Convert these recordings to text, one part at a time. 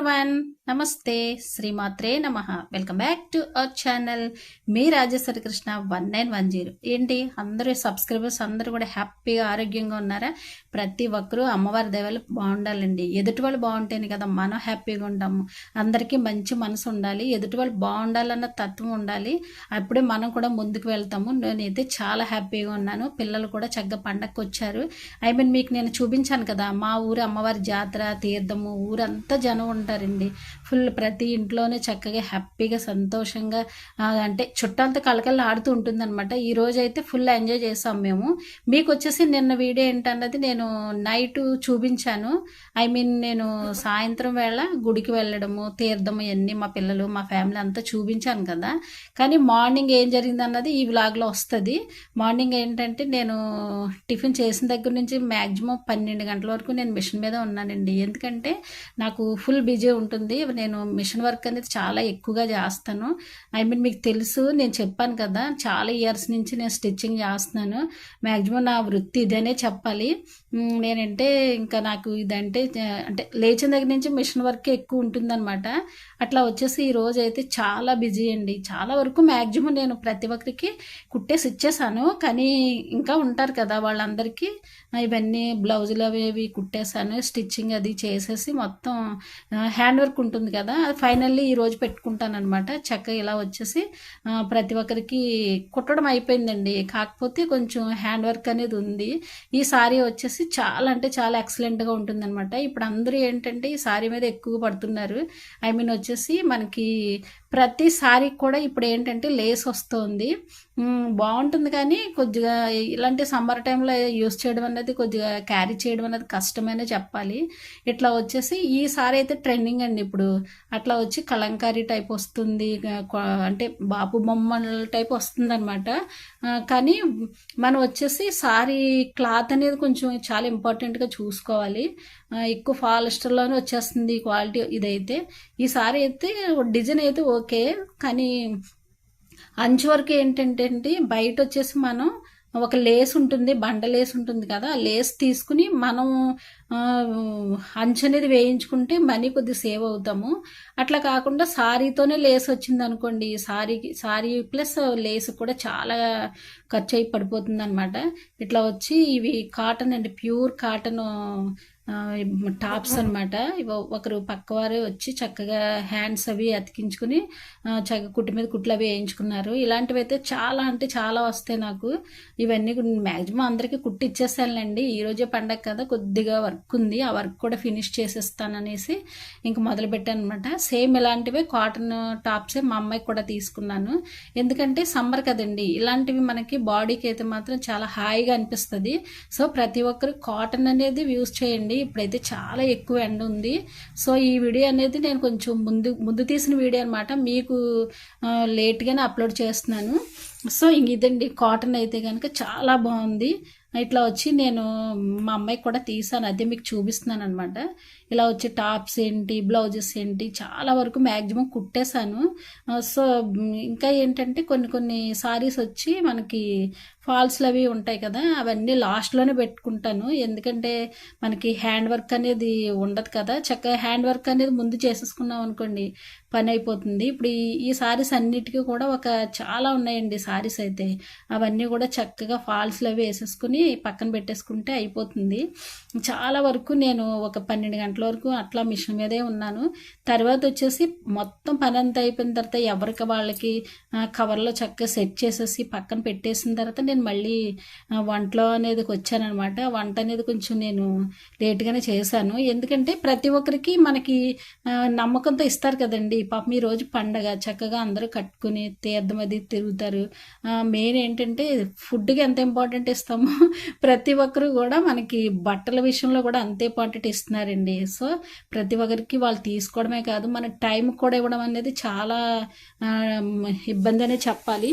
One. నమస్తే శ్రీమాత్రే నమ. Welcome back to our channel me Rajeshwari Krishna one nine one zero. ఏంటి? అందరూ సబ్స్క్రైబర్స్ అందరూ కూడా హ్యాపీగా ఆరోగ్యంగా ఉన్నారా? ప్రతి ఒక్కరూ అమ్మవారి దేవాలు బాగుండాలండి. ఎదుటి వాళ్ళు బాగుంటేనే కదా మనం హ్యాపీగా ఉంటాము. అందరికీ మంచి మనసు ఉండాలి. ఎదుటి వాళ్ళు బాగుండాలన్న తత్వం ఉండాలి. అప్పుడే మనం కూడా ముందుకు వెళ్తాము. నేనైతే చాలా హ్యాపీగా ఉన్నాను. పిల్లలు కూడా చక్కగా పండగకి వచ్చారు ఐ మీన్ మీకు నేను చూపించాను కదా మా ఊరు అమ్మవారి జాతర తీర్థము ఊరంతా జనం ఉంటారండి. ఫుల్ ప్రతి ఇంట్లోనే చక్కగా హ్యాపీగా సంతోషంగా అంటే చుట్టాలతో కలకల్లా ఆడుతూ ఉంటుందన్నమాట. ఈ రోజు అయితే ఫుల్ ఎంజాయ్ చేసాం మేము. మీకు వచ్చేసి నిన్న వీడియో ఏంటన్నది నేను నైట్ చూపించాను. ఐ మీన్ నేను సాయంత్రం వేళ గుడికి వెళ్ళడము తీర్థము ఇవన్నీ మా పిల్లలు మా ఫ్యామిలీ అంతా చూపించాను కదా. కానీ మార్నింగ్ ఏం జరిగింది అన్నది ఈ వ్లాగ్లో వస్తుంది. మార్నింగ్ ఏంటంటే నేను టిఫిన్ చేసిన దగ్గర నుంచి మ్యాక్సిమం పన్నెండు గంటల వరకు నేను మిషన్ మీద ఉన్నానండి. ఎందుకంటే నాకు ఫుల్ బిజీ ఉంటుంది. నేను మిషన్ వర్క్ అనేది చాలా ఎక్కువగా చేస్తాను. ఐ మీన్ మీకు తెలుసు నేను చెప్పాను కదా చాలా ఇయర్స్ నుంచి నేను స్టిచ్చింగ్ చేస్తున్నాను. మ్యాక్సిమం నా వృత్తి ఇదనే చెప్పాలి. నేనంటే ఇంకా నాకు ఇదంటే అంటే లేచిన దగ్గర నుంచి మిషన్ వర్క్ ఎక్కువ ఉంటుందన్నమాట. అట్లా వచ్చేసి ఈ రోజు అయితే చాలా బిజీ అండి. చాలా వరకు మ్యాక్సిమం నేను ప్రతి ఒక్కరికి కుట్టేసి ఇచ్చేసాను. కానీ ఇంకా ఉంటారు కదా వాళ్ళందరికీ. ఇవన్నీ బ్లౌజులు అవి ఇవి కుట్టేసాను. స్టిచ్చింగ్ అది చేసేసి మొత్తం హ్యాండ్ వర్క్ ఉంటుంది కదా అది ఫైనల్లీ ఈరోజు పెట్టుకుంటానమాట చక్కగా ఇలా వచ్చేసి ప్రతి ఒక్కరికి కుట్టడం అయిపోయిందండి. కాకపోతే కొంచెం హ్యాండ్ వర్క్ అనేది ఉంది. ఈ సారీ వచ్చేసి చాలా అంటే చాలా ఎక్సలెంట్గా ఉంటుందన్నమాట. ఇప్పుడు అందరూ ఏంటంటే ఈ శారీ మీద ఎక్కువ పడుతున్నారు. ఐ మీన్ వచ్చేసి మనకి ప్రతిసారి కూడా ఇప్పుడు ఏంటంటే లేస్ వస్తుంది. బాగుంటుంది కానీ కొద్దిగా ఇలాంటి సమ్మర్ టైంలో యూస్ చేయడం అనేది కొద్దిగా క్యారీ చేయడం అనేది కష్టమనే చెప్పాలి. ఇట్లా వచ్చేసి ఈ సారీ అయితే ట్రెండింగ్ అండి ఇప్పుడు. అట్లా వచ్చి కలంకారీ టైప్ వస్తుంది అంటే బాపు బొమ్మల టైప్ వస్తుంది అనమాట కానీ మనం వచ్చేసి సారీ క్లాత్ అనేది కొంచెం చాలా ఇంపార్టెంట్గా చూసుకోవాలి. ఎక్కువ ఫాలిస్టర్లోనే వచ్చేస్తుంది క్వాలిటీ ఇదైతే. ఈ సారీ అయితే డిజైన్ అయితే ఓకే కానీ అంచు వరకు ఏంటంటే బయట వచ్చేసి మనం ఒక లేస్ ఉంటుంది బండ లేస్ ఉంటుంది కదా ఆ లేస్ తీసుకుని మనం అంచు అనేది వేయించుకుంటే మనీ కొద్ది సేవ్ అవుతాము. అట్లా కాకుండా సారీతోనే లేస్ వచ్చింది అనుకోండి సారీకి సారీ ప్లస్ లేస్ కూడా చాలా ఖర్చు అయి పడిపోతుంది అనమాట ఇట్లా వచ్చి ఇవి కాటన్ అండి ప్యూర్ కాటన్ టాప్స్ అనమాట ఒకరు పక్కవారు వచ్చి చక్కగా హ్యాండ్స్ అవి అతికించుకుని చక్కగా కుట్టి మీద కుట్లు అవి వేయించుకున్నారు. ఇలాంటివి అయితే చాలా అంటే చాలా వస్తాయి నాకు. ఇవన్నీ మ్యాక్సిమం అందరికీ కుట్టి ఇచ్చేసానులేండి ఈరోజే పండగ కదా కొద్దిగా వర్క్ ఉంది. ఆ వర్క్ కూడా ఫినిష్ చేసేస్తాననేసి ఇంక మొదలు పెట్టాను అనమాట సేమ్ ఇలాంటివే కాటన్ టాప్సే మా అమ్మాయికి కూడా తీసుకున్నాను. ఎందుకంటే సమ్మర్ కదండి ఇలాంటివి మనకి బాడీకి అయితే మాత్రం చాలా హాయిగా అనిపిస్తుంది. సో ప్రతి ఒక్కరు కాటన్ అనేది యూస్ చేయండి. ఇప్పుడైతే చాలా ఎక్కువ ఎండ ఉంది. సో ఈ వీడియో అనేది నేను కొంచెం ముందు ముందు తీసిన వీడియో అనమాట మీకు లేట్గానే అప్లోడ్ చేస్తున్నాను. సో ఇంక ఇదండి కాటన్ అయితే కనుక చాలా బాగుంది. ఇట్లా వచ్చి నేను మా అమ్మాయికి కూడా తీసాను. అదే మీకు చూపిస్తున్నాను అనమాట ఇలా వచ్చి టాప్స్ ఏంటి బ్లౌజెస్ ఏంటి చాలా వరకు మ్యాక్సిమం కుట్టేశాను. సో ఇంకా ఏంటంటే కొన్ని కొన్ని సారీస్ వచ్చి మనకి ఫాల్స్లు అవి ఉంటాయి కదా అవన్నీ లాస్ట్లోనే పెట్టుకుంటాను. ఎందుకంటే మనకి హ్యాండ్ వర్క్ అనేది ఉండదు కదా. చక్కగా హ్యాండ్ వర్క్ అనేది ముందు చేసేసుకున్నాం అనుకోండి పని అయిపోతుంది. ఇప్పుడు ఈ సారీస్ అన్నిటికీ కూడా ఒక చాలా ఉన్నాయండి సారీస్ అయితే. అవన్నీ కూడా చక్కగా ఫాల్స్లో అవి వేసేసుకుని పక్కన పెట్టేసుకుంటే అయిపోతుంది. చాలా వరకు నేను ఒక పన్నెండు గంటల వరకు అట్లా మిషన్ మీదే ఉన్నాను. తర్వాత వచ్చేసి మొత్తం పని అంతా అయిపోయిన తర్వాత ఎవరికి వాళ్ళకి కవర్లో చక్కగా సెట్ చేసేసి పక్కన పెట్టేసిన తర్వాత నేను మళ్ళీ వంటలో అనేది వచ్చానమాట వంట అనేది కొంచెం నేను లేట్గానే చేశాను. ఎందుకంటే ప్రతి ఒక్కరికి మనకి నమ్మకంతో ఇస్తారు కదండి. పాపం ఈ రోజు పండగ చక్కగా అందరూ కట్టుకుని తీర్థం అది తిరుగుతారు. మెయిన్ ఏంటంటే ఫుడ్కి ఎంత ఇంపార్టెంట్ ఇస్తామో ప్రతి ఒక్కరు కూడా మనకి బట్టల విషయంలో కూడా అంతే ఇంపార్టెంట్ ఇస్తున్నారండి. సో ప్రతి ఒక్కరికి వాళ్ళు తీసుకోవడమే కాదు మన టైం కూడా ఇవ్వడం అనేది చాలా ఇబ్బంది అనే చెప్పాలి.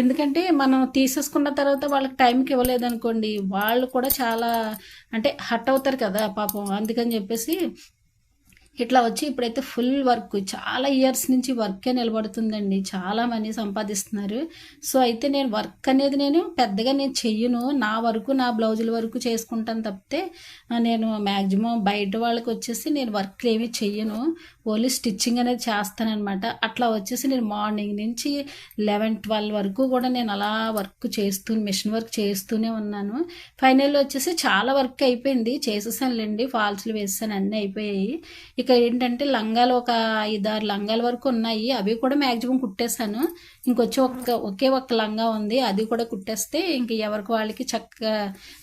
ఎందుకంటే మనం తీసేసుకున్న తర్వాత వాళ్ళకి టైంకి ఇవ్వలేదనుకోండి వాళ్ళు కూడా చాలా అంటే హట్ అవుతారు కదా పాపం. అందుకని చెప్పేసి ఇట్లా వచ్చి ఇప్పుడైతే ఫుల్ వర్క్. చాలా ఇయర్స్ నుంచి వర్కే నిలబడుతుందండి. చాలా మనీ సంపాదిస్తున్నారు. సో అయితే నేను వర్క్ అనేది నేను పెద్దగా నేను చెయ్యను. నా వరకు నా బ్లౌజుల వరకు చేసుకుంటాను తప్పితే నేను మ్యాక్సిమం బయట వాళ్ళకి వచ్చేసి నేను వర్క్ ఏమి చెయ్యను. ఓన్లీ స్టిచ్చింగ్ అనేది చేస్తానమాట అట్లా వచ్చేసి నేను మార్నింగ్ నుంచి లెవెన్ ట్వెల్వ్ వరకు కూడా నేను అలా వర్క్ చేస్తూ మిషన్ వర్క్ చేస్తూనే ఉన్నాను. ఫైనల్ వచ్చేసి చాలా వర్క్ అయిపోయింది. చేసేసానులేండి. ఫాల్స్లు వేసాను అన్నీ అయిపోయాయి. ఇక ఏంటంటే లంగాలు ఒక ఐదారు లంగాల వరకు ఉన్నాయి. అవి కూడా మ్యాక్సిమం కుట్టేశాను. ఇంకొచ్చి ఒక్క ఒకే ఒక్క లంగా ఉంది. అది కూడా కుట్టేస్తే ఇంక ఎవరికి వాళ్ళకి చక్కగా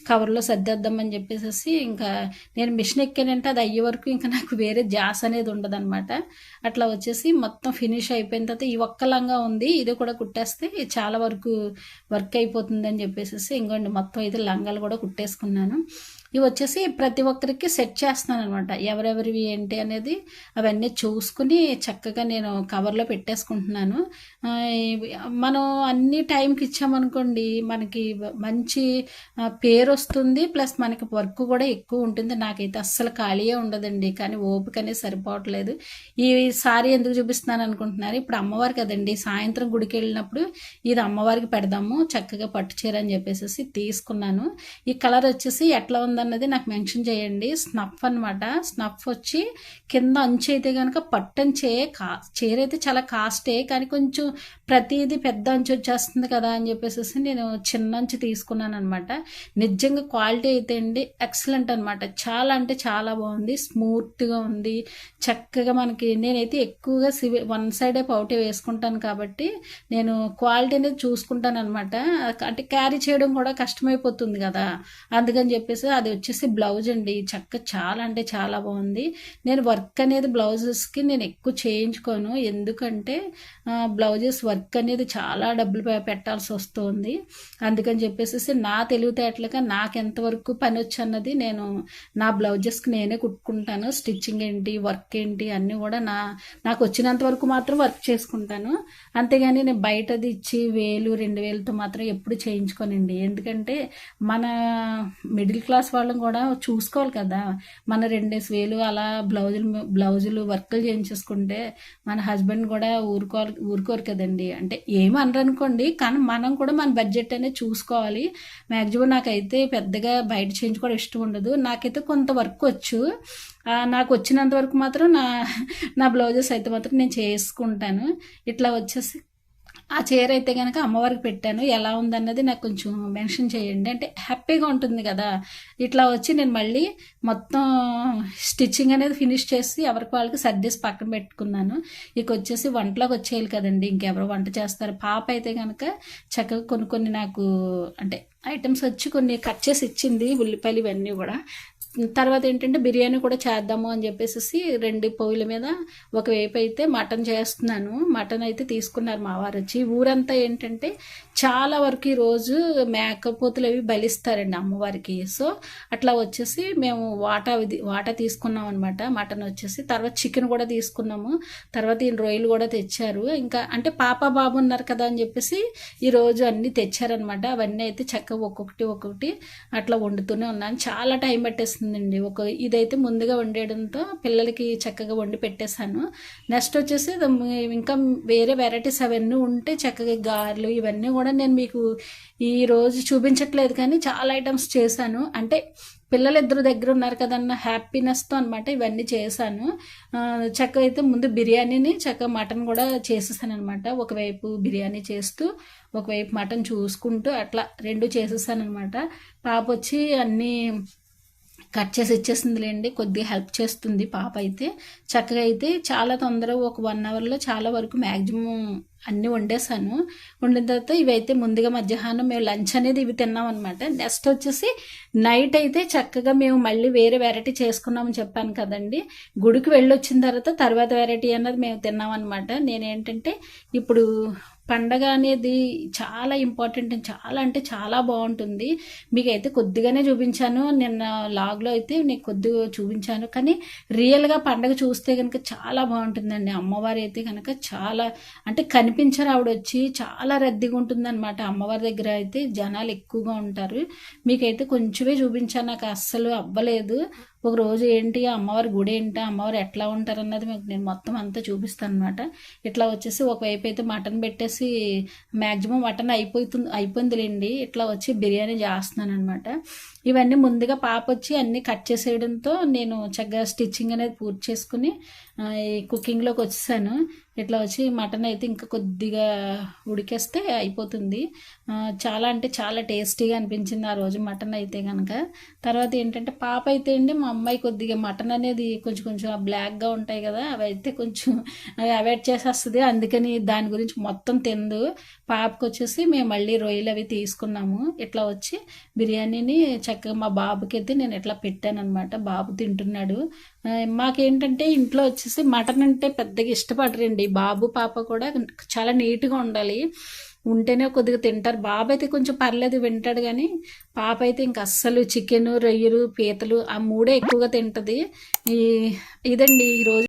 కవర్లో సర్దేద్దామని చెప్పేసి ఇంకా నేను మిషన్ ఎక్కానంటే అది అయ్యే వరకు ఇంకా నాకు వేరే జాస్ అనేది ఉండదు అనమాట అట్లా వచ్చేసి మొత్తం ఫినిష్ అయిపోయిన తర్వాత ఈ ఒక్క లంగా ఉంది. ఇది కూడా కుట్టేస్తే చాలా వరకు వర్క్ అయిపోతుందని చెప్పేసి ఇంకోండి మొత్తం అయితే లంగాలు కూడా కుట్టేసుకున్నాను. ఇవి వచ్చేసి ప్రతి ఒక్కరికి సెట్ చేస్తున్నాను అనమాట ఎవరెవరివి ఏంటి అనేది అవన్నీ చూసుకుని చక్కగా నేను కవర్లో పెట్టేసుకుంటున్నాను. మనం అన్ని టైంకి ఇచ్చామనుకోండి మనకి మంచి పేరు వస్తుంది ప్లస్ మనకి వర్క్ కూడా ఎక్కువ ఉంటుంది. నాకైతే అస్సలు ఖాళీయే ఉండదండి కానీ ఓపిక అనేది సరిపోవట్లేదు. ఈ సారీ ఎందుకు చూపిస్తున్నాను అనుకుంటున్నారు? ఇప్పుడు అమ్మవారు కదండి సాయంత్రం గుడికి వెళ్ళినప్పుడు ఇది అమ్మవారికి పెడదాము చక్కగా పట్టు చీర అని చెప్పేసి తీసుకున్నాను. ఈ కలర్ వచ్చేసి ఎట్లా ఉంది ఉందన్నది నాకు మెన్షన్ చేయండి. స్నఫ్ అనమాట స్నఫ్ వచ్చి కింద అంచు అయితే కనుక పట్టంచే కా చీర అయితే చాలా కాస్టే కానీ కొంచెం ప్రతిదీ పెద్ద అంచు వచ్చేస్తుంది కదా అని చెప్పేసి నేను చిన్న అంచు తీసుకున్నాను అనమాట నిజంగా క్వాలిటీ అయితే అండి ఎక్సలెంట్ అనమాట చాలా అంటే చాలా బాగుంది. స్మూత్గా ఉంది. చక్కగా మనకి నేనైతే ఎక్కువగా సివి వన్ సైడే పౌటే వేసుకుంటాను కాబట్టి నేను క్వాలిటీ అనేది చూసుకుంటాను అనమాట అంటే క్యారీ చేయడం కూడా కష్టమైపోతుంది కదా. అందుకని చెప్పేసి అది అది వచ్చేసి బ్లౌజ్ అండి. చక్క చాలా అంటే చాలా బాగుంది. నేను వర్క్ అనేది బ్లౌజెస్కి నేను ఎక్కువ చేయించుకోను. ఎందుకంటే బ్లౌజెస్ వర్క్ అనేది చాలా డబ్బులు పెట్టాల్సి వస్తుంది. అందుకని చెప్పేసి నా తెలివితేటలుగా నాకు ఎంతవరకు పని వచ్చన్నది నేను నా బ్లౌజెస్కి నేనే కుట్టుకుంటాను. స్టిచ్చింగ్ ఏంటి వర్క్ ఏంటి అన్నీ కూడా నా నాకు వచ్చినంత వరకు మాత్రం వర్క్ చేసుకుంటాను. అంతేగాని నేను బయటది ఇచ్చి వేలు రెండు వేలతో మాత్రం ఎప్పుడు చేయించుకోనండి. ఎందుకంటే మన మిడిల్ క్లాస్ వాళ్ళం కూడా చూసుకోవాలి కదా. మన రెండేసి వేలు అలా బ్లౌజులు బ్లౌజులు వర్కులు చేయించేసుకుంటే మన హస్బెండ్ కూడా ఊరుకోవాలి ఊరుకోరు కదండి. అంటే ఏమి అనుకోండి కానీ మనం కూడా మన బడ్జెట్ అనేది చూసుకోవాలి. మ్యాక్సిమం నాకైతే పెద్దగా బయట చేయించుకోవడం ఇష్టం ఉండదు. నాకైతే కొంత వర్క్ వచ్చు. నాకు వచ్చినంత వరకు మాత్రం నా నా బ్లౌజెస్ అయితే మాత్రం నేను చేసుకుంటాను. ఇట్లా వచ్చేసి ఆ చీర అయితే కనుక అమ్మవారికి పెట్టాను. ఎలా ఉందన్నది నాకు కొంచెం మెన్షన్ చేయండి. అంటే హ్యాపీగా ఉంటుంది కదా. ఇట్లా వచ్చి నేను మళ్ళీ మొత్తం స్టిచ్చింగ్ అనేది ఫినిష్ చేసి ఎవరికి వాళ్ళకి సర్దేసి పక్కన పెట్టుకున్నాను. ఇక వచ్చేసి వంటలోకి వచ్చేయాలి కదండి. ఇంకెవరు వంట చేస్తారు. పాప అయితే కనుక చక్కగా కొన్ని కొన్ని నాకు అంటే ఐటమ్స్ వచ్చి కొన్ని కట్ చేసి ఇచ్చింది. ఉల్లిపాయలు ఇవన్నీ కూడా. తర్వాత ఏంటంటే బిర్యానీ కూడా చేద్దాము అని చెప్పేసి రెండు పొయ్యిల మీద ఒకవైపు అయితే మటన్ చేస్తున్నాను. మటన్ అయితే తీసుకున్నారు మా వారు వచ్చి. ఊరంతా ఏంటంటే చాలా వరకు ఈరోజు మేకపోతులు అవి బలిస్తారండి అమ్మవారికి. సో అట్లా వచ్చేసి మేము వాటా వాటా తీసుకున్నాం అనమాట మటన్ వచ్చేసి తర్వాత చికెన్ కూడా తీసుకున్నాము. తర్వాత ఈ రొయ్యలు కూడా తెచ్చారు. ఇంకా అంటే పాప బాబు ఉన్నారు కదా అని చెప్పేసి ఈరోజు అన్నీ తెచ్చారనమాట అవన్నీ అయితే చక్కగా ఒక్కొక్కటి ఒక్కొక్కటి అట్లా వండుతూనే ఉన్నాను. చాలా టైం పట్టేసి వస్తుందండి ఒక ఇదైతే ముందుగా వండేయడంతో పిల్లలకి చక్కగా వండి పెట్టేశాను. నెక్స్ట్ వచ్చేసి ఇంకా వేరే వెరైటీస్ అవన్నీ ఉంటే చక్కగా గారెలు ఇవన్నీ కూడా నేను మీకు ఈ రోజు చూపించట్లేదు కానీ చాలా ఐటమ్స్ చేశాను. అంటే పిల్లలు ఇద్దరు దగ్గర ఉన్నారు కదన్న హ్యాపీనెస్తో అనమాట ఇవన్నీ చేశాను. చక్కగా అయితే ముందు బిర్యానీని చక్కగా మటన్ కూడా చేసేసాను అనమాట ఒకవైపు బిర్యానీ చేస్తూ ఒకవైపు మటన్ చూసుకుంటూ అట్లా రెండు చేసేసాను అనమాట పాప వచ్చి అన్నీ కట్ చేసి ఇచ్చేసిందిలేండి కొద్దిగా హెల్ప్ చేస్తుంది పాప అయితే. చక్కగా అయితే చాలా తొందరగా ఒక వన్ అవర్లో చాలా వరకు మ్యాక్సిమం అన్నీ వండేసాను వండిన తర్వాత ఇవైతే ముందుగా మధ్యాహ్నం మేము లంచ్ అనేది ఇవి తిన్నాం అనమాట నెక్స్ట్ వచ్చేసి నైట్ అయితే చక్కగా మేము మళ్ళీ వేరే వెరైటీ చేసుకున్నామని చెప్పాను కదండి. గుడికి వెళ్ళొచ్చిన తర్వాత తర్వాత వెరైటీ అన్నది మేము తిన్నాం అనమాట నేనేంటంటే ఇప్పుడు పండగ అనేది చాలా ఇంపార్టెంట్ చాలా అంటే చాలా బాగుంటుంది. మీకు అయితే కొద్దిగానే చూపించాను. నిన్న లాగ్లో అయితే నేను కొద్దిగా చూపించాను. కానీ రియల్గా పండగ చూస్తే కనుక చాలా బాగుంటుందండి. అమ్మవారి అయితే కనుక చాలా అంటే కనిపించరు ఆవిడ వచ్చి చాలా రద్దీగా ఉంటుందన్నమాట అమ్మవారి దగ్గర అయితే జనాలు ఎక్కువగా ఉంటారు. మీకైతే కొంచెమే చూపించాను. నాకు అస్సలు అవ్వలేదు. ఒక రోజు ఏంటి అమ్మవారి గుడి ఏంటి అమ్మవారు ఎట్లా ఉంటారు అన్నది మీకు నేను మొత్తం అంతా చూపిస్తాను అనమాట ఇట్లా వచ్చేసి ఒకవైపు అయితే మటన్ పెట్టేసి మ్యాక్సిమం మటన్ అయిపోతుంది అయిపోయిందిలేండి. ఇట్లా వచ్చి బిర్యానీ చేస్తున్నాను అనమాట ఇవన్నీ ముందుగా పాప వచ్చి అన్నీ కట్ చేసేయడంతో నేను చక్కగా స్టిచ్చింగ్ అనేది పూర్తి చేసుకుని ఈ కుకింగ్లోకి వచ్చేసాను. ఇట్లా వచ్చి మటన్ అయితే ఇంకా కొద్దిగా ఉడికేస్తే అయిపోతుంది. చాలా అంటే చాలా టేస్టీగా అనిపించింది ఆ రోజు మటన్ అయితే కనుక తర్వాత ఏంటంటే పాప అయితే అండి మా అమ్మాయి కొద్దిగా మటన్ అనేది కొంచెం కొంచెం బ్లాక్గా ఉంటాయి కదా అవి అయితే కొంచెం అవి అవాయిడ్ చేసేస్తుంది. అందుకని దాని గురించి మొత్తం తిందు. పాపకు వచ్చేసి మేము మళ్ళీ రొయ్యలు అవి తీసుకున్నాము. ఇట్లా వచ్చి బిర్యానీని చక్కగా మా బాబుకి అయితే నేను ఇట్లా పెట్టాను అనమాట బాబు తింటున్నాడు. మాకేంటంటే ఇంట్లో వచ్చేసి మటన్ అంటే పెద్దగా ఇష్టపడరండి. బాబు పాప కూడా చాలా నీట్గా ఉండాలి. ఉంటేనే కొద్దిగా తింటారు. బాబు అయితే కొంచెం పర్లేదు వింటాడు కానీ పాప అయితే ఇంక అస్సలు చికెన్ రొయ్యలు పీతలు ఆ మూడే ఎక్కువగా తింటుంది. ఈ ఇదండి ఈరోజు